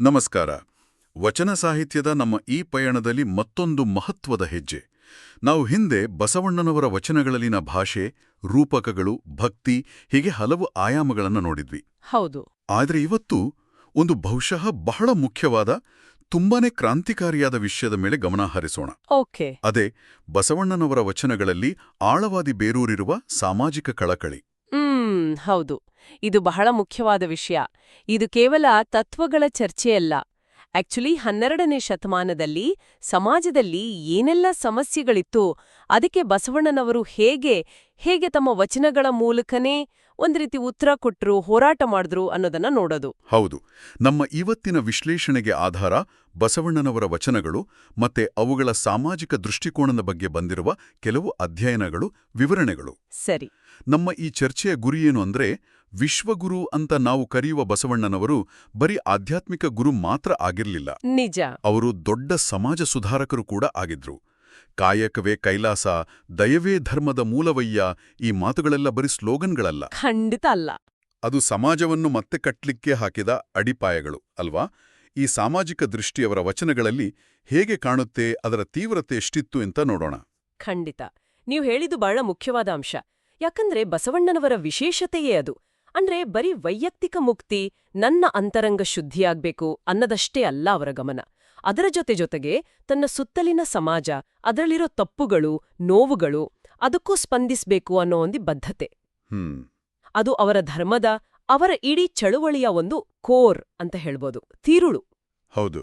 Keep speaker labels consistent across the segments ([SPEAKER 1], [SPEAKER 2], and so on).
[SPEAKER 1] ನಮಸ್ಕಾರ. ವಚನ ಸಾಹಿತ್ಯದ ನಮ್ಮ ಈ ಪಯಣದಲ್ಲಿ ಮತ್ತೊಂದು ಮಹತ್ವದ ಹೆಜ್ಜೆ. ನಾವು ಹಿಂದೆ ಬಸವಣ್ಣನವರ ವಚನಗಳಲ್ಲಿನ ಭಾಷೆ ರೂಪಕಗಳು ಭಕ್ತಿ ಹೀಗೆ ಹಲವು ಆಯಾಮಗಳನ್ನು ನೋಡಿದ್ವಿ.
[SPEAKER 2] ಹೌದು.
[SPEAKER 1] ಆದರೆ ಇವತ್ತು ಒಂದು ಬಹುಶಃ ಬಹಳ ಮುಖ್ಯವಾದ ತುಂಬಾನೇ ಕ್ರಾಂತಿಕಾರಿಯಾದ ವಿಷಯದ ಮೇಲೆ ಗಮನ ಹರಿಸೋಣ.
[SPEAKER 2] ಓಕೆ.
[SPEAKER 1] ಅದೇ ಬಸವಣ್ಣನವರ ವಚನಗಳಲ್ಲಿ ಆಳವಾದಿ ಬೇರೂರಿರುವ ಸಾಮಾಜಿಕ ಕಳಕಳಿ.
[SPEAKER 2] ಹ್ಮ್, ಹೌದು. ಇದು ಬಹಳ ಮುಖ್ಯವಾದ ವಿಷಯ. ಇದು ಕೇವಲ ತತ್ವಗಳ ಚರ್ಚೆಯಲ್ಲ. ಆಕ್ಚುಲಿ ಹನ್ನೆರಡನೇ ಶತಮಾನದಲ್ಲಿ ಸಮಾಜದಲ್ಲಿ ಏನೆಲ್ಲ ಸಮಸ್ಯೆಗಳಿತ್ತು, ಅದಕ್ಕೆ ಬಸವಣ್ಣನವರು ಹೇಗೆ ಹೇಗೆ ತಮ್ಮ ವಚನಗಳ ಮೂಲಕನೇ ಒಂದ್ ರೀತಿ ಉತ್ತರ ಕೊಟ್ಟರು ಹೋರಾಟ ಮಾಡಿದ್ರು ಅನ್ನೋದನ್ನ ನೋಡೋದು.
[SPEAKER 1] ಹೌದು. ನಮ್ಮ ಇವತ್ತಿನ ವಿಶ್ಲೇಷಣೆಗೆ ಆಧಾರ ಬಸವಣ್ಣನವರ ವಚನಗಳು ಮತ್ತೆ ಅವುಗಳ ಸಾಮಾಜಿಕ ದೃಷ್ಟಿಕೋನದ ಬಗ್ಗೆ ಬಂದಿರುವ ಕೆಲವು ಅಧ್ಯಯನಗಳು ವಿವರಣೆಗಳು.
[SPEAKER 2] ಸರಿ.
[SPEAKER 1] ನಮ್ಮ ಈ ಚರ್ಚೆಯ ಗುರಿಯೇನು ಅಂದ್ರೆ ವಿಶ್ವಗುರು ಅಂತ ನಾವು ಕರೆಯುವ ಬಸವಣ್ಣನವರು ಬರೀ ಆಧ್ಯಾತ್ಮಿಕ ಗುರು ಮಾತ್ರ ಆಗಿರಲಿಲ್ಲ.
[SPEAKER 2] ನಿಜ.
[SPEAKER 1] ಅವರು ದೊಡ್ಡ ಸಮಾಜ ಸುಧಾರಕರು ಕೂಡ ಆಗಿದ್ರು. ಕಾಯಕವೇ ಕೈಲಾಸ ದಯವೇ ಧರ್ಮದ ಮೂಲವಯ್ಯ ಈ ಮಾತುಗಳೆಲ್ಲ ಬರೀ ಸ್ಲೋಗನ್ಗಳಲ್ಲ.
[SPEAKER 2] ಖಂಡಿತ ಅಲ್ಲ.
[SPEAKER 1] ಅದು ಸಮಾಜವನ್ನು ಮತ್ತೆ ಕಟ್ಲಿಕ್ಕೆ ಹಾಕಿದ ಅಡಿಪಾಯಗಳು ಅಲ್ವಾ? ಈ ಸಾಮಾಜಿಕ ದೃಷ್ಟಿಯವರ ವಚನಗಳಲ್ಲಿ ಹೇಗೆ ಕಾಣುತ್ತೆ ಅದರ ತೀವ್ರತೆ ಎಷ್ಟಿತ್ತು ಅಂತ ನೋಡೋಣ.
[SPEAKER 2] ಖಂಡಿತ. ನೀವು ಹೇಳಿದು ಬಹಳ ಮುಖ್ಯವಾದ ಅಂಶ. ಯಾಕಂದ್ರೆ ಬಸವಣ್ಣನವರ ವಿಶೇಷತೆಯೇ ಅದು. ಅಂದ್ರೆ ಬರೀ ವೈಯಕ್ತಿಕ ಮುಕ್ತಿ ನನ್ನ ಅಂತರಂಗ ಶುದ್ಧಿಯಾಗ್ಬೇಕು ಅನ್ನದಷ್ಟೇ ಅಲ್ಲ ಅವರ ಗಮನ. ಅದರ ಜೊತೆ ಜೊತೆಗೆ ತನ್ನ ಸುತ್ತಲಿನ ಸಮಾಜ ಅದರಲ್ಲಿರೋ ತಪ್ಪುಗಳು ನೋವುಗಳು ಅದಕ್ಕೂ ಸ್ಪಂದಿಸಬೇಕು ಅನ್ನೋ ಒಂದು ಬದ್ಧತೆ. ಅದು ಅವರ ಧರ್ಮದ ಅವರ ಇಡೀ ಚಳುವಳಿಯ ಒಂದು ಕೋರ್ ಅಂತ ಹೇಳ್ಬೋದು ತೀರುಳು.
[SPEAKER 1] ಹೌದು.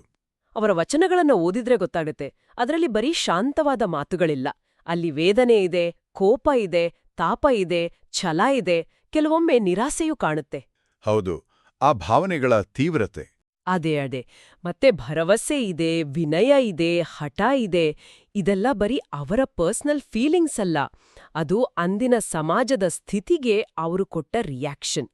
[SPEAKER 2] ಅವರ ವಚನಗಳನ್ನು ಓದಿದ್ರೆ ಗೊತ್ತಾಗುತ್ತೆ ಅದರಲ್ಲಿ ಬರೀ ಶಾಂತವಾದ ಮಾತುಗಳಿಲ್ಲ. ಅಲ್ಲಿ ವೇದನೆ ಇದೆ ಕೋಪ ಇದೆ ತಾಪ ಇದೆ ಛಲ ಇದೆ ಕೆಲವೊಮ್ಮೆ ನಿರಾಸೆಯೂ ಕಾಣುತ್ತೆ.
[SPEAKER 1] ಹೌದು ಆ ಭಾವನೆಗಳ ತೀವ್ರತೆ.
[SPEAKER 2] ಅದೇ ಅದೇ. ಮತ್ತೆ ಭರವಸೆ ಇದೆ, ವಿನಯ ಇದೆ, ಹಠ ಇದೆ. ಇದೆಲ್ಲ ಬರೀ ಅವರ ಪರ್ಸನಲ್ ಫೀಲಿಂಗ್ಸ್ ಅಲ್ಲ. ಅದು ಅಂದಿನ ಸಮಾಜದ ಸ್ಥಿತಿಗೆ ಅವರು ಕೊಟ್ಟ ರಿಯಾಕ್ಷನ್.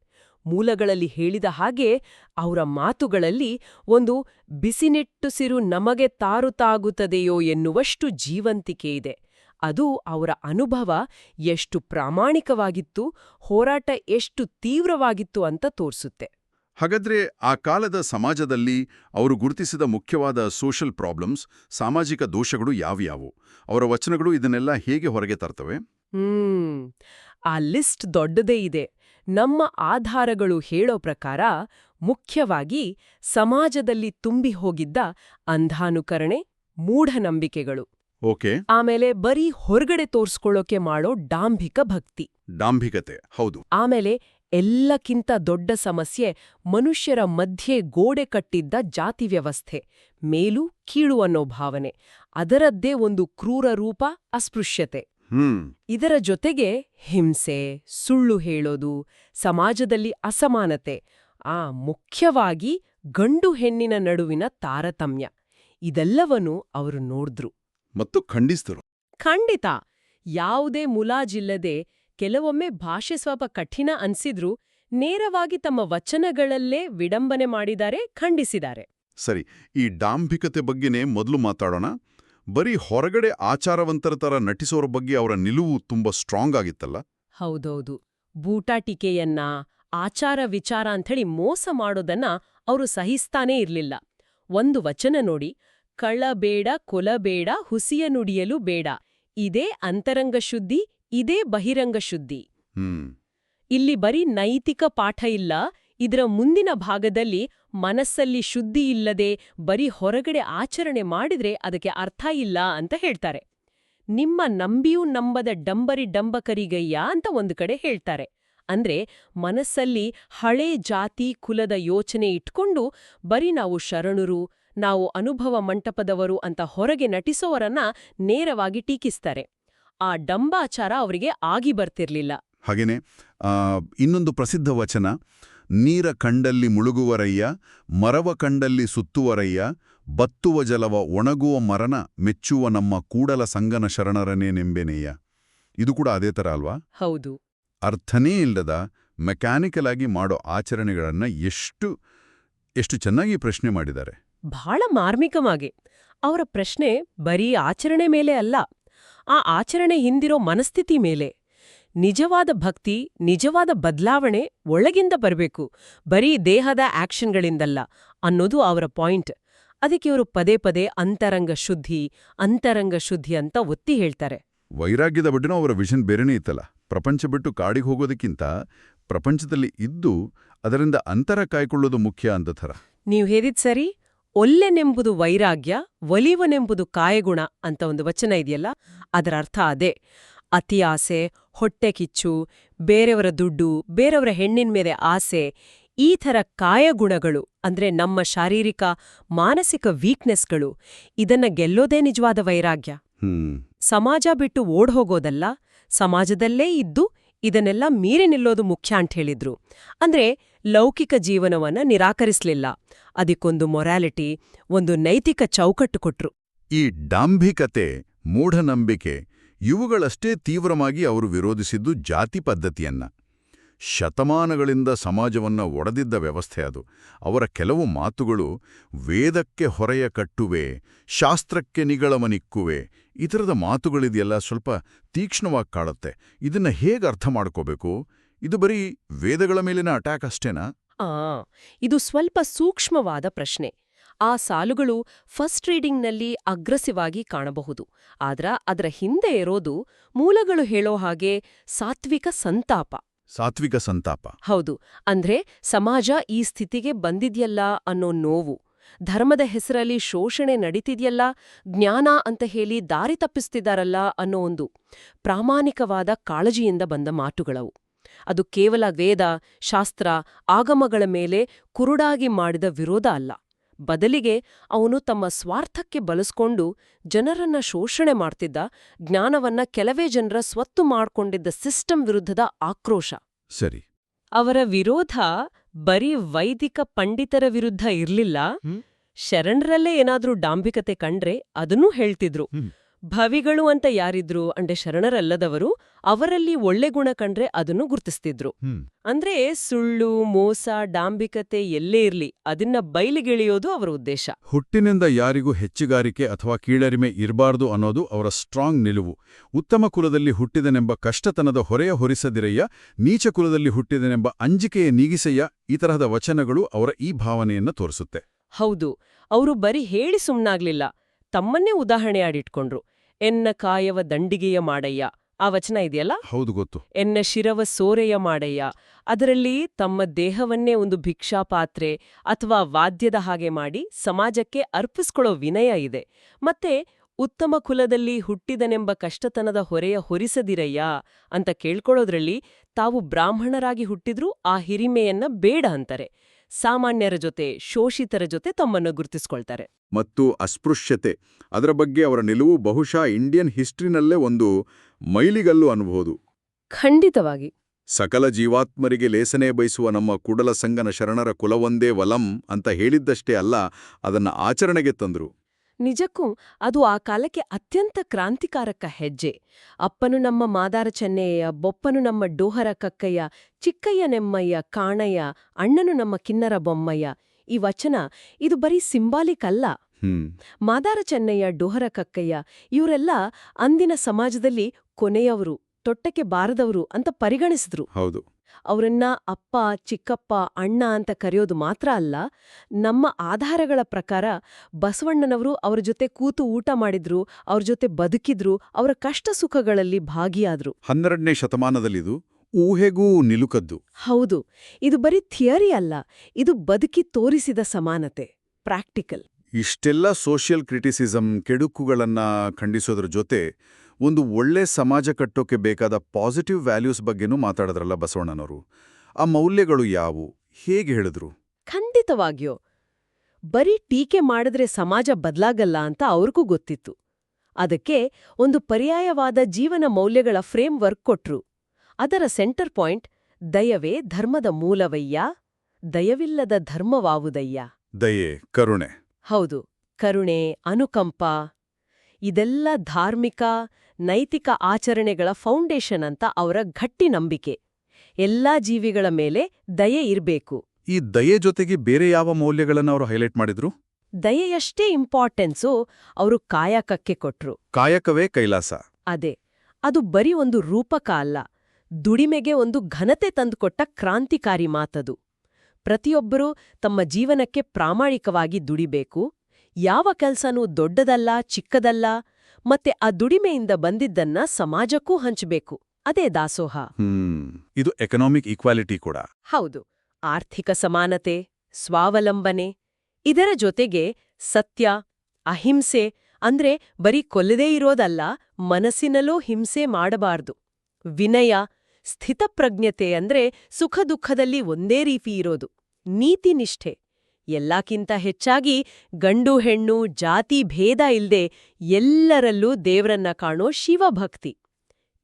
[SPEAKER 2] ಮೂಲಗಳಲ್ಲಿ ಹೇಳಿದ ಹಾಗೆ ಅವರ ಮಾತುಗಳಲ್ಲಿ ಒಂದು ಬಿಸಿನಿಟ್ಟುಸಿರು ನಮಗೆ ತಾರುತಾಗುತ್ತದೆಯೋ ಎನ್ನುವಷ್ಟು ಜೀವಂತಿಕೆ ಇದೆ. ಅದು ಅವರ ಅನುಭವ ಎಷ್ಟು ಪ್ರಾಮಾಣಿಕವಾಗಿತ್ತು, ಹೋರಾಟ ಎಷ್ಟು ತೀವ್ರವಾಗಿತ್ತು ಅಂತ ತೋರಿಸುತ್ತೆ.
[SPEAKER 1] ಹಾಗಾದ್ರೆ ಆ ಕಾಲದ ಸಮಾಜದಲ್ಲಿ ಅವರು ಗುರುತಿಸಿದ ಮುಖ್ಯವಾದ ಸೋಷಲ್ ಪ್ರಾಬ್ಲಮ್ಸ್ ಸಾಮಾಜಿಕ ದೋಷಗಳು ಯಾವ್ಯಾವು? ಅವರ ವಚನಗಳು ಇದನ್ನೆಲ್ಲ ಹೇಗೆ ಹೊರಗೆ ತರ್ತವೆ?
[SPEAKER 2] ಹ್ಮ್. ಆ ಲಿಸ್ಟ್ ದೊಡ್ಡದೇ ಇದೆ. ನಮ್ಮ ಆಧಾರಗಳು ಹೇಳೋ ಪ್ರಕಾರ ಮುಖ್ಯವಾಗಿ ಸಮಾಜದಲ್ಲಿ ತುಂಬಿ ಹೋಗಿದ್ದ ಅಂಧಾನುಕರಣೆ ಮೂಢನಂಬಿಕೆಗಳು.
[SPEAKER 1] ಓಕೆ.
[SPEAKER 2] ಆಮೇಲೆ ಬರೀ ಹೊರಗಡೆ ತೋರ್ಸ್ಕೊಳ್ಳೋಕೆ ಮಾಡೋ ಡಾಂಭಿಕ ಭಕ್ತಿ.
[SPEAKER 1] ಡಾಂಭಿಕತೆ ಹೌದು.
[SPEAKER 2] ಆಮೇಲೆ ಎಲ್ಲಕ್ಕಿಂತ ದೊಡ್ಡ ಸಮಸ್ಯೆ ಮನುಷ್ಯರ ಮಧ್ಯೆ ಗೋಡೆ ಕಟ್ಟಿದ್ದ ಜಾತಿ ವ್ಯವಸ್ಥೆ ಮೇಲು ಕೀಳು ಅನ್ನೋ ಭಾವನೆ. ಅದರದ್ದೇ ಒಂದು ಕ್ರೂರ ರೂಪ ಅಸ್ಪೃಶ್ಯತೆ. ಇದರ ಜೊತೆಗೆ ಹಿಂಸೆ ಸುಳ್ಳು ಹೇಳೋದು ಸಮಾಜದಲ್ಲಿ ಅಸಮಾನತೆ ಆ ಮುಖ್ಯವಾಗಿ ಗಂಡು ಹೆಣ್ಣಿನ ನಡುವಿನ ತಾರತಮ್ಯ. ಇದೆಲ್ಲವನ್ನೂ ಅವರು ನೋಡಿದ್ರು.
[SPEAKER 1] ಮತ್ತು ಖಂಡಿಸಿದರು
[SPEAKER 2] ಖಂಡಿತ. ಯಾವುದೇ ಮುಲಾಜಿಲ್ಲದೆ ಕೆಲವೊಮ್ಮೆ ಭಾಷೆ ಸ್ವಲ್ಪ ಕಠಿಣ ಅನ್ಸಿದ್ರೂ ನೇರವಾಗಿ ತಮ್ಮ ವಚನಗಳಲ್ಲೇ ವಿಡಂಬನೆ ಮಾಡಿದ್ದಾರೆ ಖಂಡಿಸಿದ್ದಾರೆ
[SPEAKER 1] ಸರಿ ಈ ಡಾಂಭಿಕತೆ ಬಗ್ಗೆನೇ ಮೊದಲು ಮಾತಾಡೋಣ. ಬರೀ ಹೊರಗಡೆ ಆಚಾರವಂತರ ತರ ನಟಿಸೋರ ಬಗ್ಗೆ ಅವರ ನಿಲುವು ತುಂಬಾ ಸ್ಟ್ರಾಂಗ್ ಆಗಿತ್ತಲ್ಲ?
[SPEAKER 2] ಹೌದೌದು. ಬೂಟಾಟಿಕೆಯನ್ನ ಆಚಾರ ವಿಚಾರ ಅಂಥೇಳಿ ಮೋಸ ಮಾಡೋದನ್ನ ಅವರು ಸಹಿಸ್ತಾನೇ ಇರಲಿಲ್ಲ. ಒಂದು ವಚನ ನೋಡಿ ಕಳ್ಳಬೇಡ ಕೊಲಬೇಡ ಹುಸಿಯ ನುಡಿಯಲು ಬೇಡ. ಇದೇ ಅಂತರಂಗ ಶುದ್ಧಿ ಇದೇ ಬಹಿರಂಗ ಶುದ್ಧಿ. ಇಲ್ಲಿ ಬರೀ ನೈತಿಕ ಪಾಠ ಇಲ್ಲ ಇದರ ಮುಂದಿನ ಭಾಗದಲ್ಲಿ ಮನಸ್ಸಲ್ಲಿ ಶುದ್ಧಿ ಇಲ್ಲದೆ ಬರೀ ಹೊರಗಡೆ ಆಚರಣೆ ಮಾಡಿದ್ರೆ ಅದಕ್ಕೆ ಅರ್ಥ ಇಲ್ಲ ಅಂತ ಹೇಳ್ತಾರೆ. ನಿಮ್ಮ ನಂಬಿಯೂ ನಂಬದ ಡಂಬರಿ ಡಂಬಕರಿಗಯ್ಯ ಅಂತ ಒಂದು ಕಡೆ ಹೇಳ್ತಾರೆ. ಅಂದ್ರೆ ಮನಸ್ಸಲ್ಲಿ ಹಳೆ ಜಾತಿ ಕುಲದ ಯೋಚನೆ ಇಟ್ಕೊಂಡು ಬರೀ ನಾವು ಶರಣರು ನಾವು ಅನುಭವ ಮಂಟಪದವರು ಅಂತ ಹೊರಗೆ ನಟಿಸೋವರನ್ನ ನೇರವಾಗಿ ಟೀಕಿಸ್ತಾರೆ. ಆ ಡಂಬಾಚಾರ ಅವರಿಗೆ ಆಗಿ ಬರ್ತಿರ್ಲಿಲ್ಲ.
[SPEAKER 1] ಹಾಗೇನೆ ಆ, ಇನ್ನೊಂದು ಪ್ರಸಿದ್ಧ ವಚನ ನೀರ ಕಂಡಲ್ಲಿ ಮುಳುಗುವರಯ್ಯ ಮರವ ಕಂಡಲ್ಲಿ ಸುತ್ತುವರಯ್ಯ ಬತ್ತುವ ಜಲವ ಒಣಗುವ ಮರನ ಮೆಚ್ಚುವ ನಮ್ಮ ಕೂಡಲ ಸಂಗನ ಶರಣರನೇನೆಂಬೆನೆಯ್ಯ. ಇದು ಕೂಡ ಅದೇ ಥರ ಅಲ್ವಾ?
[SPEAKER 2] ಹೌದು.
[SPEAKER 1] ಅರ್ಥನೇ ಇಲ್ಲದ ಮೆಕ್ಯಾನಿಕಲ್ ಆಗಿ ಮಾಡೋ ಆಚರಣೆಗಳನ್ನ ಎಷ್ಟು ಎಷ್ಟು ಚೆನ್ನಾಗಿ ಪ್ರಶ್ನೆ ಮಾಡಿದ್ದಾರೆ.
[SPEAKER 2] ಬಹಳ ಮಾರ್ಮಿಕವಾಗಿ. ಅವರ ಪ್ರಶ್ನೆ ಬರೀ ಆಚರಣೆ ಮೇಲೆ ಅಲ್ಲ. ಆ ಆಚರಣೆ ಹಿಂದಿರೋ ಮನಸ್ಥಿತಿ ಮೇಲೆ. ನಿಜವಾದ ಭಕ್ತಿ ನಿಜವಾದ ಬದಲಾವಣೆ ಒಳಗಿಂದ ಬರಬೇಕು ಬರೀ ದೇಹದ ಆಕ್ಷನ್ಗಳಿಂದಲ್ಲ ಅನ್ನೋದು ಅವರ ಪಾಯಿಂಟ್. ಅದಕ್ಕೆ ಇವರು ಪದೇ ಪದೇ ಅಂತರಂಗ ಶುದ್ಧಿ ಅಂತರಂಗ ಶುದ್ಧಿ ಅಂತ ಒತ್ತಿ ಹೇಳ್ತಾರೆ.
[SPEAKER 1] ವೈರಾಗ್ಯದ ಬಗ್ಗೆನೂ ಅವರ ವಿಷನ್ ಬೇರೆನೇ ಇತ್ತಲ್ಲ. ಪ್ರಪಂಚ ಬಿಟ್ಟು ಕಾಡಿಗೆ ಹೋಗೋದಕ್ಕಿಂತ ಪ್ರಪಂಚದಲ್ಲಿ ಇದ್ದು ಅದರಿಂದ ಅಂತರ ಕಾಯ್ಕೊಳ್ಳೋದು ಮುಖ್ಯ ಅಂತ ಥರ.
[SPEAKER 2] ನೀವು ಹೇಳಿದ್ ಸರಿ ಒಲ್ಲೆನೆಂಬುದು ವೈರಾಗ್ಯ ಒಲಿವನೆಂಬುದು ಕಾಯಗುಣ ಅಂತ ಒಂದು ವಚನ ಇದೆಯಲ್ಲ? ಅದರ ಅರ್ಥ ಅದೇ. ಅತಿ ಆಸೆ ಹೊಟ್ಟೆ ಕಿಚ್ಚು ಬೇರೆಯವರ ದುಡ್ಡು ಬೇರೆಯವರ ಹೆಣ್ಣಿನ ಮೇಲೆ ಆಸೆ ಈ ಥರ ಕಾಯಗುಣಗಳು ಅಂದ್ರೆ ನಮ್ಮ ಶಾರೀರಿಕ ಮಾನಸಿಕ ವೀಕ್ನೆಸ್ಗಳು ಇದನ್ನ ಗೆಲ್ಲೋದೇ ನಿಜವಾದ ವೈರಾಗ್ಯ.
[SPEAKER 1] ಹ್ಮ್.
[SPEAKER 2] ಸಮಾಜ ಬಿಟ್ಟು ಓಡ್ ಹೋಗೋದಲ್ಲ ಸಮಾಜದಲ್ಲೇ ಇದ್ದು ಇದನ್ನೆಲ್ಲ ಮೀರಿ ನಿಲ್ಲೋದು ಮುಖ್ಯ ಅಂತ ಹೇಳಿದ್ರು. ಅಂದ್ರೆ ಲೌಕಿಕ ಜೀವನವನ್ನ ನಿರಾಕರಿಸಲಿಲ್ಲ. ಅದಕ್ಕೊಂದು ಮೊರ್ಯಾಲಿಟಿ ಒಂದು ನೈತಿಕ ಚೌಕಟ್ಟು ಕೊಟ್ರು.
[SPEAKER 1] ಈ ಡಾಂಭಿಕತೆ, ಮೂಢನಂಬಿಕೆ, ಇವುಗಳಷ್ಟೇ ತೀವ್ರವಾಗಿ ಅವರು ವಿರೋಧಿಸಿದ್ದು ಜಾತಿ ಪದ್ಧತಿಯನ್ನ. ಶತಮಾನಗಳಿಂದ ಸಮಾಜವನ್ನ ಒಡೆದಿದ್ದ ವ್ಯವಸ್ಥೆ ಅದು. ಅವರ ಕೆಲವು ಮಾತುಗಳು ವೇದಕ್ಕೆ ಹೊರೆಯ ಕಟ್ಟುವೆ, ಶಾಸ್ತ್ರಕ್ಕೆ ನಿಗಳಮನಿಕ್ಕುವೆ ಈ ಥರದ ಮಾತುಗಳಿದೆಯಲ್ಲ ಸ್ವಲ್ಪ ತೀಕ್ಷ್ಣವಾಗಿ ಕಾಡುತ್ತೆ ಇದನ್ನ ಹೇಗೆ ಅರ್ಥ ಮಾಡ್ಕೋಬೇಕು? ಇದು ಬರೀ ವೇದಗಳ ಮೇಲಿನ ಅಟ್ಯಾಕ್ ಅಷ್ಟೇನಾ?
[SPEAKER 2] ಆ ಇದು ಸ್ವಲ್ಪ ಸೂಕ್ಷ್ಮವಾದ ಪ್ರಶ್ನೆ. ಆ ಸಾಲುಗಳು ಫಸ್ಟ್ ರೀಡಿಂಗ್ನಲ್ಲಿ ಅಗ್ರೆಸಿವ್ ಆಗಿ ಕಾಣಬಹುದು. ಆದ್ರ ಅದರ ಹಿಂದೆ ಇರೋದು ಮೂಲಗಳು ಹೇಳೋ ಹಾಗೆ ಸಾತ್ವಿಕ ಸಂತಾಪ.
[SPEAKER 1] ಸಾತ್ವಿಕ ಸಂತಾಪ.
[SPEAKER 2] ಹೌದು ಅಂದ್ರೆ ಸಮಾಜ ಈ ಸ್ಥಿತಿಗೆ ಬಂದಿದ್ಯಲ್ಲ ಅನ್ನೋ ನೋವು. ಧರ್ಮದ ಹೆಸರಲ್ಲಿ ಶೋಷಣೆ ನಡೀತಿದ್ಯಲ್ಲ ಜ್ಞಾನ ಅಂತ ಹೇಳಿ ದಾರಿ ತಪ್ಪಿಸ್ತಿದ್ದಾರಲ್ಲ ಅನ್ನೋ ಒಂದು ಪ್ರಾಮಾಣಿಕವಾದ ಕಾಳಜಿಯಿಂದ ಬಂದ ಮಾತುಗಳವು. ಅದು ಕೇವಲ ವೇದ ಶಾಸ್ತ್ರ ಆಗಮಗಳ ಮೇಲೆ ಕುರುಡಾಗಿ ಮಾಡಿದ ವಿರೋಧ ಅಲ್ಲ. ಬದಲಿಗೆ ಅವನು ತಮ್ಮ ಸ್ವಾರ್ಥಕ್ಕೆ ಬಳಸ್ಕೊಂಡು ಜನರನ್ನ ಶೋಷಣೆ ಮಾಡ್ತಿದ್ದ ಜ್ಞಾನವನ್ನ ಕೆಲವೇ ಜನರ ಸ್ವತ್ತು ಮಾಡ್ಕೊಂಡಿದ್ದ ಸಿಸ್ಟಮ್ ವಿರುದ್ಧದ ಆಕ್ರೋಶ.
[SPEAKER 1] ಸರಿ.
[SPEAKER 2] ಅವರ ವಿರೋಧ ಬರೀ ವೈದಿಕ ಪಂಡಿತರ ವಿರುದ್ಧ ಇರ್ಲಿಲ್ಲ. ಶರಣರಲ್ಲೇ ಏನಾದ್ರೂ ಡಾಂಬಿಕತೆ ಕಂಡ್ರೆ ಅದನ್ನೂ ಹೇಳ್ತಿದ್ರು. ಭವಿಗಳು ಅಂತ ಯಾರಿದ್ರು ಅಂದ್ರೆ ಶರಣರಲ್ಲದವರು ಅವರಲ್ಲಿ ಒಳ್ಳೆ ಗುಣ ಕಂಡ್ರೆ ಅದನ್ನು ಗುರ್ತಿಸ್ತಿದ್ರು. ಅಂದ್ರೆ ಸುಳ್ಳು ಮೋಸ ಡಾಂಬಿಕತೆ ಎಲ್ಲೇ ಇರ್ಲಿ ಅದನ್ನ ಬಯಲಿಗೆಳೆಯೋದು ಅವರ ಉದ್ದೇಶ.
[SPEAKER 1] ಹುಟ್ಟಿನಿಂದ ಯಾರಿಗೂ ಹೆಚ್ಚುಗಾರಿಕೆ ಅಥವಾ ಕೀಳರಿಮೆ ಇರಬಾರ್ದು ಅನ್ನೋದು ಅವರ ಸ್ಟ್ರಾಂಗ್ ನಿಲುವು. ಉತ್ತಮ ಕುಲದಲ್ಲಿ ಹುಟ್ಟಿದನೆಂಬ ಕಷ್ಟತನದ ಹೊರೆಯ ಹೊರಿಸದಿರಯ್ಯ ನೀಚ ಕುಲದಲ್ಲಿ ಹುಟ್ಟಿದನೆಂಬ ಅಂಜಿಕೆಯ ನೀಗಿಸಯ್ಯ ಈ ತರಹದ ವಚನಗಳು ಅವರ ಈ ಭಾವನೆಯನ್ನ ತೋರಿಸುತ್ತೆ.
[SPEAKER 2] ಹೌದು ಅವರು ಬರೀ ಹೇಳಿ ಸುಮ್ನಾಗ್ಲಿಲ್ಲ ತಮ್ಮನ್ನೇ ಉದಾಹರಣೆಯಾಡಿಟ್ಕೊಂಡ್ರು ಎನ್ನ ಕಾಯವ ದಂಡಿಗೆಯ ಮಾಡಯ್ಯ. ಆ ವಚನ ಇದೆಯಲ್ಲ?
[SPEAKER 1] ಹೌದು ಗೊತ್ತು.
[SPEAKER 2] ಎನ್ನ ಶಿರವ ಸೋರೆಯ ಮಾಡಯ್ಯ. ಅದರಲ್ಲಿ ತಮ್ಮ ದೇಹವನ್ನೇ ಒಂದು ಭಿಕ್ಷಾ ಪಾತ್ರೆ ಅಥವಾ ವಾದ್ಯದ ಹಾಗೆ ಮಾಡಿ ಸಮಾಜಕ್ಕೆ ಅರ್ಪಿಸ್ಕೊಳ್ಳೋ ವಿನಯ ಇದೆ. ಮತ್ತೆ ಉತ್ತಮ ಕುಲದಲ್ಲಿ ಹುಟ್ಟಿದನೆಂಬ ಕಷ್ಟತನದ ಹೊರೆಯ ಹೊರಿಸದಿರಯ್ಯ ಅಂತ ಕೇಳ್ಕೊಳ್ಳೋದ್ರಲ್ಲಿ ತಾವು ಬ್ರಾಹ್ಮಣರಾಗಿ ಹುಟ್ಟಿದ್ರೂ ಆ ಹಿರಿಮೆಯನ್ನ ಬೇಡ ಅಂತಾರೆ. ಸಾಮಾನ್ಯರ ಜೊತೆ ಶೋಷಿತರ ಜೊತೆ ತಮ್ಮನ್ನು ಗುರ್ತಿಸ್ಕೊಳ್ತಾರೆ.
[SPEAKER 1] ಮತ್ತು ಅಸ್ಪೃಶ್ಯತೆ ಅದರ ಬಗ್ಗೆ ಅವರ ನಿಲುವು ಬಹುಶಃ ಇಂಡಿಯನ್ ಹಿಸ್ಟ್ರಿನಲ್ಲೇ ಒಂದು ಮೈಲಿಗಲ್ಲು ಅನ್ಬಹುದು.
[SPEAKER 2] ಖಂಡಿತವಾಗಿ.
[SPEAKER 1] ಸಕಲ ಜೀವಾತ್ಮರಿಗೆ ಲೇಸನೆ ಬಯಸುವ ನಮ್ಮ ಕುಡಲ ಸಂಗನ ಶರಣರ ಕುಲವೊಂದೇ ವಲಂ ಅಂತ ಹೇಳಿದ್ದಷ್ಟೇ ಅಲ್ಲ ಅದನ್ನ ಆಚರಣೆಗೆ ತಂದ್ರು.
[SPEAKER 2] ನಿಜಕ್ಕೂ ಅದು ಆ ಕಾಲಕ್ಕೆ ಅತ್ಯಂತ ಕ್ರಾಂತಿಕಾರಕ ಹೆಜ್ಜೆ. ಅಪ್ಪನು ನಮ್ಮ ಮಾದಾರ ಚೆನ್ನೆಯ ಬೊಪ್ಪನು ನಮ್ಮ ಡೋಹರ ಕಕ್ಕಯ್ಯ ಚಿಕ್ಕಯ್ಯ ನೆಮ್ಮಯ್ಯ ಕಾಣಯ್ಯ ಅಣ್ಣನು ನಮ್ಮ ಕಿನ್ನರ ಬೊಮ್ಮಯ್ಯ. ಈ ವಚನ ಇದು ಬರೀ ಸಿಂಬಾಲಿಕ್ ಅಲ್ಲ.
[SPEAKER 1] ಹ್ಮ್.
[SPEAKER 2] ಮಾದಾರ ಚೆನ್ನಯ್ಯ ಡೋಹರ ಕಕ್ಕಯ್ಯ ಇವರೆಲ್ಲ ಅಂದಿನ ಸಮಾಜದಲ್ಲಿ ಕೊನೆಯವರು ತೊಟ್ಟಕ್ಕೆ ಬಾರದವರು ಅಂತ ಪರಿಗಣಿಸಿದ್ರು.
[SPEAKER 1] ಹೌದು.
[SPEAKER 2] ಅವರನ್ನ ಅಪ್ಪ ಚಿಕ್ಕಪ್ಪ ಅಣ್ಣ ಅಂತ ಕರೆಯೋದು ಮಾತ್ರ ಅಲ್ಲ ನಮ್ಮ ಆಧಾರಗಳ ಪ್ರಕಾರ ಬಸವಣ್ಣನವರು ಅವರ ಜೊತೆ ಕೂತು ಊಟ ಮಾಡಿದ್ರು ಅವ್ರ ಜೊತೆ ಬದುಕಿದ್ರು ಅವರ ಕಷ್ಟ ಸುಖಗಳಲ್ಲಿ ಭಾಗಿಯಾದ್ರು.
[SPEAKER 1] ಹನ್ನೆರಡನೇ ಶತಮಾನದಲ್ಲಿದು ಊಹೆಗೂ ನಿಲುಕದ್ದು.
[SPEAKER 2] ಹೌದು ಇದು ಬರೀ ಥಿಯರಿ ಅಲ್ಲ ಇದು ಬದುಕಿ ತೋರಿಸಿದ ಸಮಾನತೆ ಪ್ರಾಕ್ಟಿಕಲ್.
[SPEAKER 1] ಇಷ್ಟೆಲ್ಲ ಸೋಷಿಯಲ್ ಕ್ರಿಟಿಸಿಸಂ ಕೆಡುಕುಗಳನ್ನ ಖಂಡಿಸೋದ್ರ ಜೊತೆ ಒಂದು ಒಳ್ಳೆ ಸಮಾಜ ಕಟ್ಟೋಕೆ ಬೇಕಾದ ಪಾಸಿಟಿವ್ ವ್ಯಾಲ್ಯೂಸ್ ಬಗ್ಗೆನೂ ಮಾತಾಡಿದ್ರಲ್ಲ ಬಸವಣ್ಣನವರು. ಆ ಮೌಲ್ಯಗಳು ಯಾವು ಹೇಗೆ ಹೇಳಿದ್ರು?
[SPEAKER 2] ಖಂಡಿತವಾಗಿಯೋ. ಬರೀ ಟೀಕೆ ಮಾಡಿದ್ರೆ ಸಮಾಜ ಬದಲಾಗಲ್ಲ ಅಂತ ಅವ್ರಿಗೂ ಗೊತ್ತಿತ್ತು. ಅದಕ್ಕೆ ಒಂದು ಪರ್ಯಾಯವಾದ ಜೀವನ ಮೌಲ್ಯಗಳ ಫ್ರೇಮ್ ವರ್ಕ್ ಕೊಟ್ರು. ಅದರ ಸೆಂಟರ್ ಪಾಯಿಂಟ್ ದಯವೇ ಧರ್ಮದ ಮೂಲವಯ್ಯ ದಯವಿಲ್ಲದ ಧರ್ಮವಾವುದಯ್ಯ.
[SPEAKER 1] ದಯೆ ಕರುಣೆ.
[SPEAKER 2] ಹೌದು ಕರುಣೆ ಅನುಕಂಪ ಇದೆಲ್ಲ ಧಾರ್ಮಿಕ ನೈತಿಕ ಆಚರಣೆಗಳ ಫೌಂಡೇಶನ್ ಅಂತ ಅವರ ಗಟ್ಟಿ ನಂಬಿಕೆ. ಎಲ್ಲಾ ಜೀವಿಗಳ ಮೇಲೆ ದಯೆ ಇರಬೇಕು.
[SPEAKER 1] ಈ ದಯೆ ಜೊತೆಗೆ ಬೇರೆ ಯಾವ ಮೌಲ್ಯಗಳನ್ನು ಅವರು ಹೈಲೈಟ್ ಮಾಡಿದ್ರು?
[SPEAKER 2] ದಯೆಯಷ್ಟೇ ಇಂಪಾರ್ಟೆನ್ಸು ಅವರು ಕಾಯಕಕ್ಕೆ ಕೊಟ್ರು.
[SPEAKER 1] ಕಾಯಕವೇ ಕೈಲಾಸ?
[SPEAKER 2] ಅದೇ ಅದು ಬರೀ ಒಂದು ರೂಪಕ ಅಲ್ಲ ದುಡಿಮೆಗೆ ಒಂದು ಘನತೆ ತಂದುಕೊಟ್ಟ ಕ್ರಾಂತಿಕಾರಿ ಮಾತದು. ಪ್ರತಿಯೊಬ್ಬರೂ ತಮ್ಮ ಜೀವನಕ್ಕೆ ಪ್ರಾಮಾಣಿಕವಾಗಿ ದುಡಿಬೇಕು. ಯಾವ ಕೆಲ್ಸನೂ ದೊಡ್ಡದಲ್ಲ ಚಿಕ್ಕದಲ್ಲ ಮತ್ತೆ ಆ ದುಡಿಮೆಯಿಂದ ಬಂದಿದ್ದನ್ನ ಸಮಾಜಕ್ಕೂ ಹಂಚಬೇಕು. ಅದೇ ದಾಸೋಹ.
[SPEAKER 1] ಇದು ಎಕನಾಮಿಕ್ ಈಕ್ವಾಲಿಟಿ ಕೂಡ.
[SPEAKER 2] ಹೌದು. ಆರ್ಥಿಕ ಸಮಾನತೆ ಸ್ವಾವಲಂಬನೆ ಇದರ ಜೊತೆಗೆ ಸತ್ಯ ಅಹಿಂಸೆ ಅಂದ್ರೆ ಬರೀ ಕೊಲ್ಲದೇ ಇರೋದಲ್ಲ ಮನಸ್ಸಿನಲ್ಲೂ ಹಿಂಸೆ ಮಾಡಬಾರ್ದು. ವಿನಯ ಸ್ಥಿತಪ್ರಜ್ಞತೆ ಅಂದ್ರೆ ಸುಖ ದುಃಖದಲ್ಲಿ ಒಂದೇ ರೀತಿ ಇರೋದು. ನೀತಿನಿಷ್ಠೆ ಎಲ್ಲಕ್ಕಿಂತ ಹೆಚ್ಚಾಗಿ ಗಂಡು ಹೆಣ್ಣು ಜಾತಿ ಭೇದ ಇಲ್ಲದೆ ಎಲ್ಲರಲ್ಲೂ ದೇವ್ರನ್ನ ಕಾಣೋ ಶಿವಭಕ್ತಿ.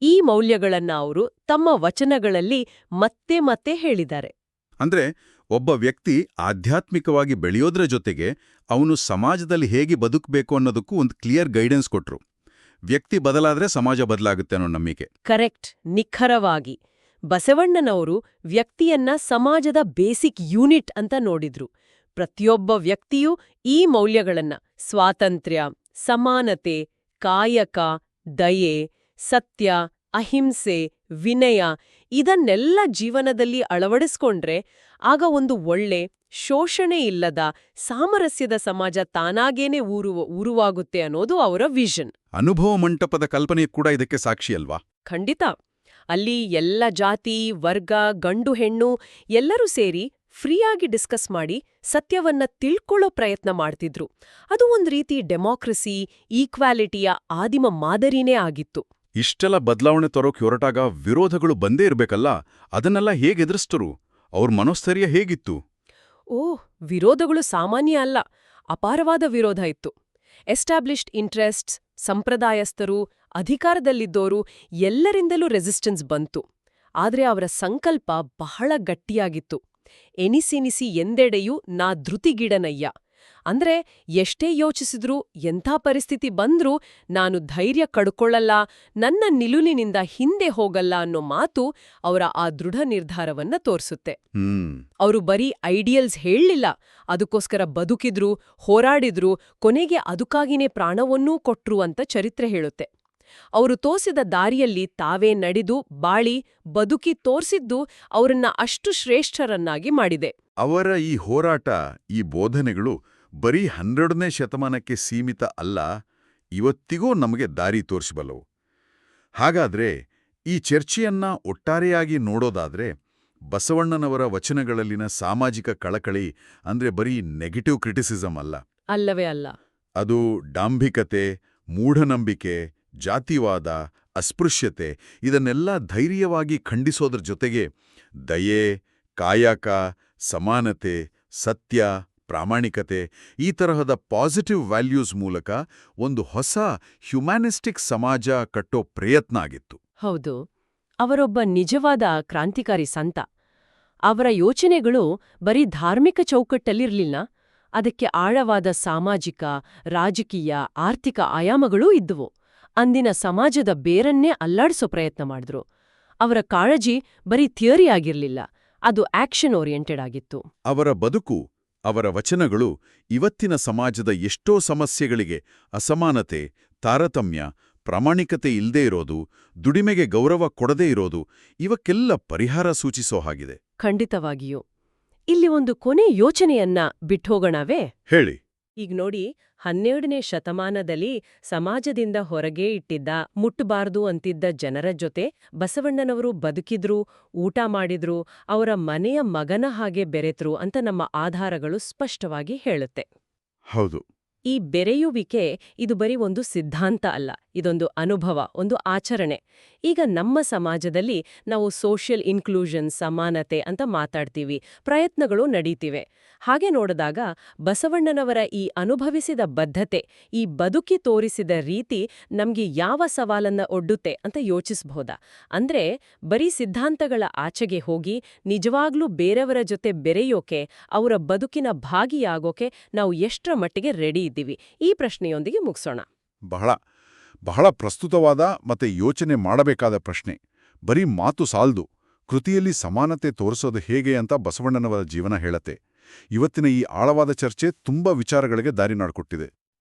[SPEAKER 2] ಈ ಮೌಲ್ಯಗಳನ್ನ ಅವರು ತಮ್ಮ ವಚನಗಳಲ್ಲಿ ಮತ್ತೆ ಮತ್ತೆ ಹೇಳಿದ್ದಾರೆ.
[SPEAKER 1] ಅಂದ್ರೆ ಒಬ್ಬ ವ್ಯಕ್ತಿ ಆಧ್ಯಾತ್ಮಿಕವಾಗಿ ಬೆಳೆಯೋದ್ರ ಜೊತೆಗೆ ಅವನು ಸಮಾಜದಲ್ಲಿ ಹೇಗೆ ಬದುಕಬೇಕು ಅನ್ನೋದಕ್ಕೂ ಒಂದು ಕ್ಲಿಯರ್ ಗೈಡೆನ್ಸ್ ಕೊಟ್ರು. ವ್ಯಕ್ತಿ ಬದಲಾದ್ರೆ ಸಮಾಜ ಬದಲಾಗುತ್ತೆ ಅನ್ನೋ ನಂಬಿಕೆ.
[SPEAKER 2] ಕರೆಕ್ಟ್ ನಿಖರವಾಗಿ. ಬಸವಣ್ಣನವರು ವ್ಯಕ್ತಿಯನ್ನ ಸಮಾಜದ ಬೇಸಿಕ್ ಯೂನಿಟ್ ಅಂತ ನೋಡಿದ್ರು. ಪ್ರತಿಯೊಬ್ಬ ವ್ಯಕ್ತಿಯೂ ಈ ಮೌಲ್ಯಗಳನ್ನ ಸ್ವಾತಂತ್ರ್ಯ ಸಮಾನತೆ ಕಾಯಕ ದಯೆ ಸತ್ಯ ಅಹಿಂಸೆ ವಿನಯ ಇದನ್ನೆಲ್ಲ ಜೀವನದಲ್ಲಿ ಅಳವಡಿಸ್ಕೊಂಡ್ರೆ ಆಗ ಒಂದು ಒಳ್ಳೆ ಶೋಷಣೆ ಇಲ್ಲದ ಸಾಮರಸ್ಯದ ಸಮಾಜ ತಾನಾಗೇನೆ ಊರುವ ಊರುವಾಗುತ್ತೆ ಅನ್ನೋದು ಅವರ ವಿಷನ್.
[SPEAKER 1] ಅನುಭವ ಮಂಟಪದ ಕಲ್ಪನೆ ಕೂಡ ಇದಕ್ಕೆ ಸಾಕ್ಷಿ ಅಲ್ವಾ?
[SPEAKER 2] ಖಂಡಿತ. ಅಲ್ಲಿ ಎಲ್ಲ ಜಾತಿ ವರ್ಗ ಗಂಡು ಹೆಣ್ಣು ಎಲ್ಲರೂ ಸೇರಿ ಫ್ರೀಯಾಗಿ ಡಿಸ್ಕಸ್ ಮಾಡಿ ಸತ್ಯವನ್ನ ತಿಳ್ಕೊಳ್ಳೋ ಪ್ರಯತ್ನ ಮಾಡ್ತಿದ್ರು. ಅದು ಒಂದ್ ರೀತಿ ಡೆಮಾಕ್ರಸಿ ಈಕ್ವಾಲಿಟಿಯ ಆದಿಮ ಮಾದರಿನೇ ಆಗಿತ್ತು.
[SPEAKER 1] ಇಷ್ಟೆಲ್ಲ ಬದಲಾವಣೆ ತರೋಕ್ ಹೊರಟಾಗ ವಿರೋಧಗಳು ಬಂದೇ ಇರಬೇಕಲ್ಲ? ಅದನ್ನೆಲ್ಲ ಹೇಗೆ ಎದುರಿಸ್ತರು? ಅವ್ರ ಮನೋಸ್ಥೈರ್ಯ ಹೇಗಿತ್ತು?
[SPEAKER 2] ಓಹ್ ವಿರೋಧಗಳು ಸಾಮಾನ್ಯ ಅಲ್ಲ. ಅಪಾರವಾದ ವಿರೋಧ ಇತ್ತು. ಎಸ್ಟಾಬ್ಲಿಷ್ಡ್ ಇಂಟ್ರೆಸ್ಟ್ಸ್ ಸಂಪ್ರದಾಯಸ್ಥರು ಅಧಿಕಾರದಲ್ಲಿದ್ದೋರು ಎಲ್ಲರಿಂದಲೂ ರೆಸಿಸ್ಟೆನ್ಸ್ ಬಂತು. ಆದ್ರೆ ಅವರ ಸಂಕಲ್ಪ ಬಹಳ ಗಟ್ಟಿಯಾಗಿತ್ತು. ಎನಿಸಿನಿಸಿ ಎಂದೆಡೆಯೂ ನಾ ಧೃತಿಗಿಡನಯ್ಯ. ಅಂದ್ರೆ ಎಷ್ಟೇ ಯೋಚಿಸಿದ್ರೂ ಎಂಥ ಪರಿಸ್ಥಿತಿ ಬಂದ್ರೂ ನಾನು ಧೈರ್ಯ ಕಡ್ಕೊಳ್ಳಲ್ಲ ನನ್ನ ನಿಲುಲಿನಿಂದ ಹಿಂದೆ ಹೋಗಲ್ಲ ಅನ್ನೋ ಮಾತು ಅವರ ಆ ದೃಢ ನಿರ್ಧಾರವನ್ನ ತೋರಿಸುತ್ತೆ. ಅವರು ಬರೀ ಐಡಿಯಲ್ಸ್ ಹೇಳಲಿಲ್ಲ ಅದಕ್ಕೋಸ್ಕರ ಬದುಕಿದ್ರು ಹೋರಾಡಿದ್ರು ಕೊನೆಗೆ ಅದಕ್ಕಾಗಿನೇ ಪ್ರಾಣವನ್ನೂ ಕೊಟ್ರು ಅಂತ ಚರಿತ್ರೆ ಹೇಳುತ್ತೆ. ಅವರು ತೋಸಿದ ದಾರಿಯಲ್ಲಿ ತಾವೇ ನಡೆದು ಬಾಳಿ ಬದುಕಿ ತೋರಿಸಿದ್ದು ಅವರನ್ನ ಅಷ್ಟು ಶ್ರೇಷ್ಠರನ್ನಾಗಿ ಮಾಡಿದೆ.
[SPEAKER 1] ಅವರ ಈ ಹೋರಾಟ ಈ ಬೋಧನೆಗಳು ಬರೀ ಹನ್ನೆರಡನೇ ಶತಮಾನಕ್ಕೆ ಸೀಮಿತ ಅಲ್ಲ ಇವತ್ತಿಗೂ ನಮಗೆ ದಾರಿ ತೋರಿಸಬಲ್ಲವು. ಹಾಗಾದ್ರೆ ಈ ಚರ್ಚೆಯನ್ನ ಒಟ್ಟಾರೆಯಾಗಿ ನೋಡೋದಾದ್ರೆ ಬಸವಣ್ಣನವರ ವಚನಗಳಲ್ಲಿನ ಸಾಮಾಜಿಕ ಕಳಕಳಿ ಅಂದ್ರೆ ಬರೀ ನೆಗೆಟಿವ್ ಕ್ರಿಟಿಸಿಸಂ ಅಲ್ಲ.
[SPEAKER 2] ಅಲ್ಲವೇ ಅಲ್ಲ.
[SPEAKER 1] ಅದು ಡಾಂಭಿಕತೆ ಮೂಢನಂಬಿಕೆ ಜಾತಿವಾದ, ಅಸ್ಪೃಶ್ಯತೆ ಇದನ್ನೆಲ್ಲ ಧೈರ್ಯವಾಗಿ ಖಂಡಿಸೋದ್ರ ಜೊತೆಗೆ ದಯೆ, ಕಾಯಕ, ಸಮಾನತೆ, ಸತ್ಯ, ಪ್ರಾಮಾಣಿಕತೆ ಈ ತರಹದ ಪಾಸಿಟಿವ್ ವ್ಯಾಲ್ಯೂಸ್ ಮೂಲಕ ಒಂದು ಹೊಸ ಹ್ಯುಮ್ಯಾನಿಸ್ಟಿಕ್ ಸಮಾಜ ಕಟ್ಟೋ ಪ್ರಯತ್ನ ಆಗಿತ್ತು.
[SPEAKER 2] ಹೌದು. ಅವರೊಬ್ಬ ನಿಜವಾದ ಕ್ರಾಂತಿಕಾರಿ ಸಂತ. ಅವರ ಯೋಚನೆಗಳು ಬರೀ ಧಾರ್ಮಿಕ ಚೌಕಟ್ಟಲ್ಲಿರಲಿಲ್ಲ. ಅದಕ್ಕೆ ಆಳವಾದ ಸಾಮಾಜಿಕ, ರಾಜಕೀಯ, ಆರ್ಥಿಕ ಆಯಾಮಗಳೂ ಇದ್ದುವು. ಅಂದಿನ ಸಮಾಜದ ಬೇರನ್ನೇ ಅಲ್ಲಾಡಿಸೋ ಪ್ರಯತ್ನ ಮಾಡಿದ್ರು. ಅವರ ಕಾಳಜಿ ಬರೀ ಥಿಯರಿ ಆಗಿರಲಿಲ್ಲ ಅದು ಆಕ್ಷನ್ ಓರಿಯೆಂಟೆಡ್ ಆಗಿತ್ತು.
[SPEAKER 1] ಅವರ ಬದುಕು ಅವರ ವಚನಗಳು ಇವತ್ತಿನ ಸಮಾಜದ ಎಷ್ಟೋ ಸಮಸ್ಯೆಗಳಿಗೆ ಅಸಮಾನತೆ ತಾರತಮ್ಯ ಪ್ರಾಮಾಣಿಕತೆ ಇಲ್ದೇ ಇರೋದು ದುಡಿಮೆಗೆ ಗೌರವ ಕೊಡದೇ ಇರೋದು ಇವಕ್ಕೆಲ್ಲ ಪರಿಹಾರ ಸೂಚಿಸೋ ಹಾಗಿದೆ.
[SPEAKER 2] ಖಂಡಿತವಾಗಿಯೂ. ಇಲ್ಲಿ ಒಂದು ಕೊನೆ ಯೋಚನೆಯನ್ನ ಬಿಟ್ಟೋಗೋಣವೇ
[SPEAKER 1] ಹೇಳಿ.
[SPEAKER 2] ಈಗ ನೋಡಿ ಹನ್ನೆರಡನೇ ಶತಮಾನದಲ್ಲಿ ಸಮಾಜದಿಂದ ಹೊರಗೆ ಇಟ್ಟಿದ್ದ ಮುಟ್ಟಬಾರ್ದು ಅಂತಿದ್ದ ಜನರ ಜೊತೆ ಬಸವಣ್ಣನವರು ಬದುಕಿದ್ರು, ಊಟ ಮಾಡಿದ್ರು, ಅವರ ಮನೆಯ ಮಗನ ಹಾಗೆ ಬೆರೆತರು ಅಂತ ನಮ್ಮ ಆಧಾರಗಳು ಸ್ಪಷ್ಟವಾಗಿ ಹೇಳುತ್ತೆ.
[SPEAKER 1] ಹೌದು.
[SPEAKER 2] ಈ ಬೆರೆಯುವಿಕೆ ಇದು ಬರೀ ಒಂದು ಸಿದ್ಧಾಂತ ಅಲ್ಲ, ಇದೊಂದು ಅನುಭವ, ಒಂದು ಆಚರಣೆ. ಈಗ ನಮ್ಮ ಸಮಾಜದಲ್ಲಿ ನಾವು ಸೋಷಿಯಲ್ ಇನ್ಕ್ಲೂಷನ್ ಸಮಾನತೆ ಅಂತ ಮಾತಾಡ್ತೀವಿ, ಪ್ರಯತ್ನಗಳು ನಡೀತಿವೆ. ಹಾಗೆ ನೋಡಿದಾಗ ಬಸವಣ್ಣನವರ ಈ ಅನುಭವಿಸಿದ ಬದ್ಧತೆ, ಈ ಬದುಕಿ ತೋರಿಸಿದ ರೀತಿ ನಮಗೆ ಯಾವ ಸವಾಲನ್ನ ಒಡ್ಡುತ್ತೆ ಅಂತ ಯೋಚಿಸಬಹುದಾ ಅಂದ್ರೆ ಬರೀ ಸಿದ್ಧಾಂತಗಳ ಆಚೆಗೆ ಹೋಗಿ ನಿಜವಾಗ್ಲೂ ಬೇರೆಯವರ ಜೊತೆ ಬೆರೆಯೋಕೆ, ಅವರ ಬದುಕಿನ ಭಾಗಿಯಾಗೋಕೆ ನಾವು ಎಷ್ಟರ ಮಟ್ಟಿಗೆ ರೆಡಿ ಇದ್ದೀವಿ ಈ ಪ್ರಶ್ನೆಯೊಂದಿಗೆ ಮುಗಿಸೋಣ.
[SPEAKER 1] ಬಹಳ ಬಹಳ ಪ್ರಸ್ತುತವಾದ ಮತ್ತೆ ಯೋಚನೆ ಮಾಡಬೇಕಾದ ಪ್ರಶ್ನೆ. ಬರೀ ಮಾತು ಸಾಲ್ದು. ಕೃತಿಯಲ್ಲಿ ಸಮಾನತೆ ತೋರಿಸೋದು ಹೇಗೆ ಅಂತ ಬಸವಣ್ಣನವರ ಜೀವನ ಹೇಳತ್ತೆ. ಇವತ್ತಿನ ಈ ಆಳವಾದ ಚರ್ಚೆ ತುಂಬಾ ವಿಚಾರಗಳಿಗೆ ದಾರಿ ಮಾಡಿಕೊಟ್ಟಿದೆ